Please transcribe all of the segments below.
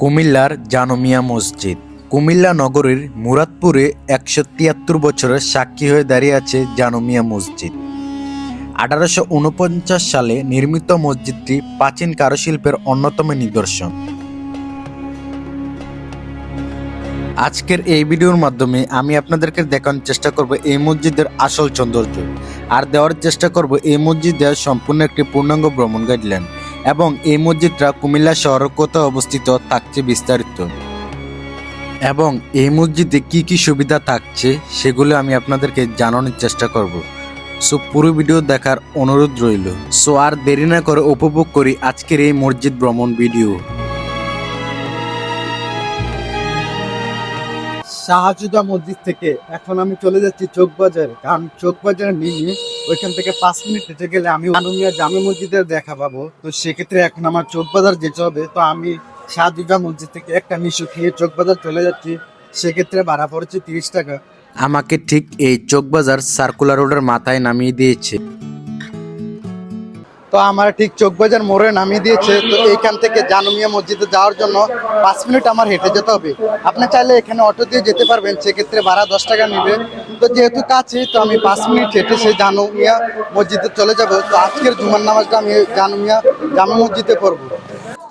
কুমিল্লার জানমিয়া মসজিদ। কুমিল্লা নগরীর মুরাদপুরে একশো তিয়াত্তর বছরের সাক্ষী হয়ে দাঁড়িয়ে আছে জানমিয়া মসজিদ। আঠারোশো উনপঞ্চাশ সালে নির্মিত মসজিদটি প্রাচীন কারুশিল্পের অন্যতম নিদর্শন। আজকের এই ভিডিওর মাধ্যমে আমি আপনাদেরকে দেখানোর চেষ্টা করব এই মসজিদের আসল সৌন্দর্য। আর দেওয়ার চেষ্টা করব এই মসজিদের সম্পূর্ণ একটি পূর্ণাঙ্গ ভ্রমণ গাইডলাইন এবং এই মসজিদটা কুমিল্লা শহরের কোথাও অবস্থিত থাকছে বিস্তারিত। এবং এই মসজিদে কি কি সুবিধা থাকছে সেগুলো আমি আপনাদেরকে জানানোর চেষ্টা করব। সো পুরো ভিডিও দেখার অনুরোধ রইল। সো আর দেরি না করে উপভোগ করি আজকের এই মসজিদ ভ্রমণ ভিডিও। শাহজুদা মসজিদ থেকে এখন আমি চলে যাচ্ছি চোখবাজার। কারণ চোখবাজার নিয়ে ওইখান থেকে পাঁচ মিনিট হেঁটে গেলে আমি আনুমিয়া জামে মসজিদের দেখা পাবো। তো সেক্ষেত্রে এখন আমার চোখবাজার যেতে হবে। তো আমি শাহজুদা মসজিদ থেকে একটা মিশু খেয়ে চোখবাজার চলে যাচ্ছি। সেক্ষেত্রে ভাড়া পড়েছে তিরিশ টাকা। আমাকে ঠিক এই চোকবাজার সার্কুলার রোডের মাথায় নামিয়ে দিয়েছে। তো আমার ঠিক চোখবাজার মোড়ে নামিয়ে দিয়েছে। তো এইখান থেকে জানুমিয়া মসজিদে যাওয়ার জন্য পাঁচ মিনিট আমার হেঁটে যেতে হবে। আপনি চাইলে এখানে অটো দিয়ে যেতে পারবেন, সেক্ষেত্রে ভাড়া দশ টাকা নেবে। তো যেহেতু কাছে, তো আমি পাঁচ মিনিট হেঁটে সেই জানুমিয়া মসজিদে চলে যাব। তো আজকের জুমার নামাজটা আমি জানুমিয়া জামা মসজিদে পড়ব।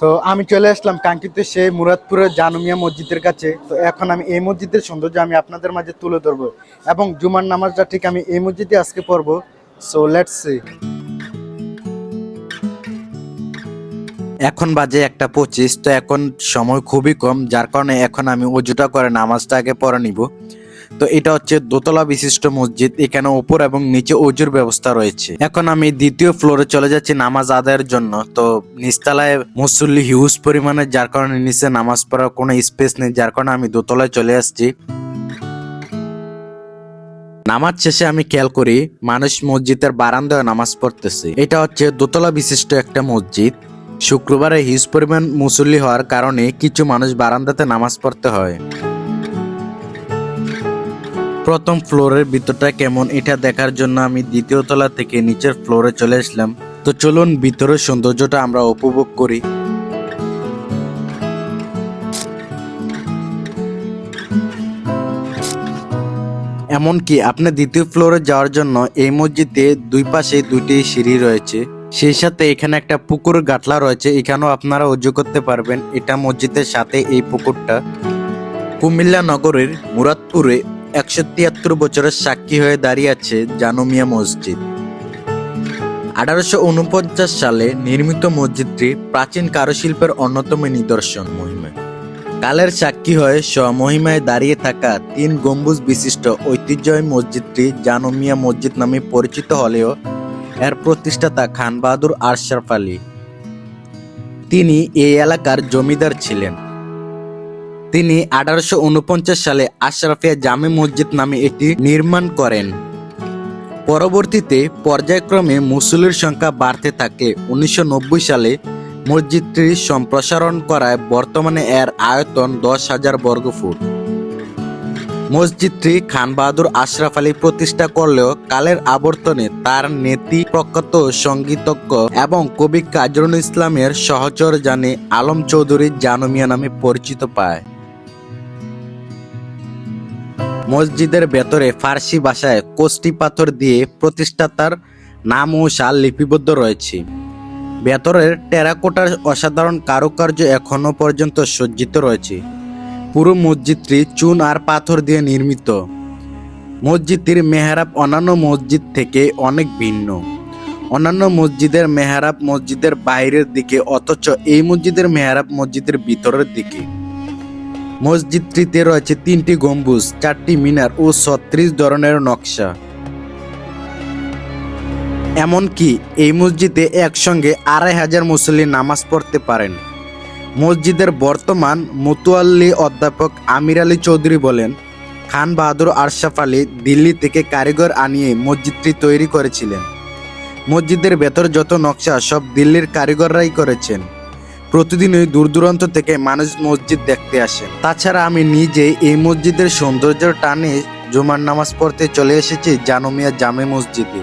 তো আমি চলে আসলাম কাঙ্ক্ষিত সেই মুরাদপুরের জানুমিয়া মসজিদের কাছে। তো এখন আমি এই মসজিদের সৌন্দর্য আমি আপনাদের মাঝে তুলে ধরবো এবং জুমার নামাজটা ঠিক আমি এই মসজিদে আজকে পড়ব। সো লেটস সি এখন বাজে একটা পঁচিশ, তো এখন সময় খুবই কম, যার কারণে এখন আমি অজুটা করে নামাজটা আগে পড়ে নিব। তো এটা হচ্ছে দোতলা বিশিষ্ট মসজিদ, এখানে ওপর এবং নিচে অজুর ব্যবস্থা রয়েছে। এখন আমি দ্বিতীয় ফ্লোরে চলে যাচ্ছি নামাজ আদায়ের জন্য। তো নিচতলায় মুসল্লি হিউজ পরিমাণে, যার কারণে নিচে নামাজ পড়ার কোনো স্পেস নেই, যার কারণে আমি দোতলায় চলে আসছি। নামাজ শেষে আমি খেয়াল করি, মানুষ মসজিদের বারান্দায় নামাজ পড়তেছে। এটা হচ্ছে দোতলা বিশিষ্ট একটা মসজিদ। শুক্রবারে হিউজ পরিমাণ মুসল্লি হওয়ার কারণে কিছু মানুষ বারান্দাতে নামাজ পড়তে হয়। প্রথম ফ্লোরের ভিতরটা কেমন এটা দেখার জন্য আমি দ্বিতীয় তলা থেকে নিচের ফ্লোরে চলে আসলাম। তো চলুন ভিতরের সৌন্দর্যটা আমরা উপভোগ করি। এমনকি আপনি দ্বিতীয় ফ্লোরে যাওয়ার জন্য এই মসজিদে দুই পাশে দুইটি সিঁড়ি রয়েছে। সেই সাথে এখানে একটা পুকুর গাটলা রয়েছে, এখানেও আপনারা উজু করতে পারবেন। এটা মসজিদের সাথে এই পুকুরটা। কুমিল্লা নগরের মুরাদপুরে একশো তিয়াত্তর বছরের সাক্ষী হয়ে দাঁড়িয়ে আছে জানুমিয়া মসজিদ। আঠারোশো উনপঞ্চাশ সালে নির্মিত মসজিদটি প্রাচীন কারুশিল্পের অন্যতম নিদর্শন মহিমা। কালের সাক্ষী হয়ে স্বমহিমায় দাঁড়িয়ে থাকা তিন গম্বুজ বিশিষ্ট ঐতিহ্যময় মসজিদটি জানুমিয়া মসজিদ নামে পরিচিত হলেও এর প্রতিষ্ঠাতা খান বাহাদুর আশরাফ আলী। তিনি এই এলাকার জমিদার ছিলেন। তিনি আঠারোশো উনপঞ্চাশ সালে আশরাফিয়া জামে মসজিদ নামে এটি নির্মাণ করেন। পরবর্তীতে পর্যায়ক্রমে মুসল্লির সংখ্যা বাড়তে থাকে। উনিশশো নব্বই সালে মসজিদটি সম্প্রসারণ করায় বর্তমানে এর আয়তন দশ হাজার বর্গফুট। মসজিদটি খান বাহাদুর আশরাফ আলী প্রতিষ্ঠা করলেও কালের আবর্তনে তার নেতি প্রখ্যাত সঙ্গীতজ্ঞ এবং কবি কাজরুল ইসলামের সহচর জানে আলম চৌধুরী জানুমিয়া নামে পরিচিত পায়। মসজিদের ভেতরে ফার্সি ভাষায় কোষ্টি পাথর দিয়ে প্রতিষ্ঠাতার নাম ও সাল লিপিবদ্ধ রয়েছে। ভেতরের টেরাকোটার অসাধারণ কারুকার্য এখনও পর্যন্ত সজ্জিত রয়েছে। পুরো মসজিদটি চুন আর পাথর দিয়ে নির্মিত। মসজিদটির মেহরাব অন্যান্য মসজিদ থেকে অনেক ভিন্ন। অন্যান্য মসজিদের মেহরাব মসজিদের বাইরের দিকে, অথচ এই মসজিদের মেহরাব মসজিদের ভিতরের দিকে। মসজিদটিতে রয়েছে তিনটি গম্বুজ, চারটি মিনার ও ছত্রিশ ধরনের নকশা। এমনকি এই মসজিদে একসঙ্গে আড়াই হাজার মুসল্লি নামাজ পড়তে পারেন। মসজিদের বর্তমান মুতুয়াল্লি অধ্যাপক আমির আলী চৌধুরী বলেন, খান বাহাদুর আরশাফ আলী দিল্লি থেকে কারিগর আনিয়ে মসজিদটি তৈরি করেছিলেন। মসজিদের ভেতর যত নকশা সব দিল্লির কারিগররাই করেছেন। প্রতিদিনই দূর দূরান্ত থেকে মানুষ মসজিদ দেখতে আসেন। তাছাড়া আমি নিজে এই মসজিদের সৌন্দর্যের টানে জুমার নামাজ পড়তে চলে এসেছি জানুমিয়া জামে মসজিদে।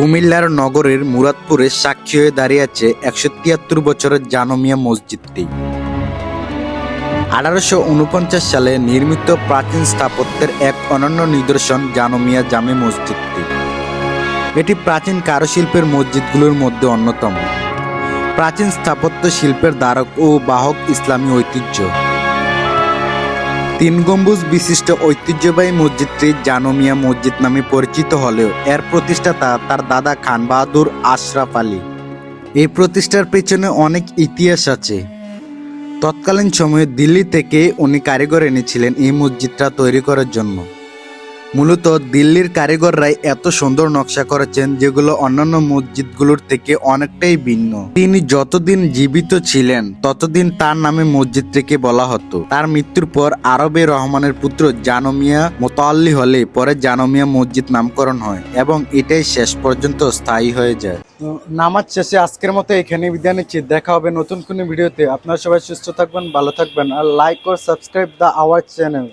কুমিল্লার নগরের মুরাদপুরে সাক্ষী হয়ে দাঁড়িয়ে আছে একশো তিয়াত্তর বছরের জানমিয়া মসজিদটি। আঠারোশো উনপঞ্চাশ সালে নির্মিত প্রাচীন স্থাপত্যের এক অনন্য নিদর্শন জানমিয়া জামে মসজিদটি। এটি প্রাচীন কারুশিল্পের মসজিদগুলোর মধ্যে অন্যতম। প্রাচীন স্থাপত্য শিল্পের দ্বারক ও বাহক ইসলামী ঐতিহ্য। তিন গম্বুজ বিশিষ্ট ঐতিহ্যবাহী মসজিদটি জানমিয়া মসজিদ নামে পরিচিত হলেও এর প্রতিষ্ঠাতা তার দাদা খান বাহাদুর আশরাফ আলী। এই প্রতিষ্ঠার পেছনে অনেক ইতিহাস আছে। তৎকালীন সময়ে দিল্লি থেকে উনি কারিগর এনেছিলেন এই মসজিদটা তৈরি করার জন্য। মূলত দিল্লির কারিগররাই এত সুন্দর নকশা করেছেন যেগুলো অন্যান্য মসজিদগুলোর থেকে অনেকটাই ভিন্ন। তিনি যতদিন জীবিত ছিলেন, ততদিন তার নামে মসজিদটিকে বলা হতো। তার মৃত্যুর পর আরবে রহমানের পুত্র জানমিয়া মোতাল্লি হলে পরে জানমিয়া মসজিদ নামকরণ হয় এবং এটাই শেষ পর্যন্ত স্থায়ী হয়ে যায়। নামাজ শেষে আজকের মতো এখানে বিদায় নিচ্ছি। দেখা হবে নতুন কোনো ভিডিওতে। আপনারা সবাই সুস্থ থাকবেন, ভালো থাকবেন। আর লাইক ও সাবস্ক্রাইব দ্য আওয়ার চ্যানেল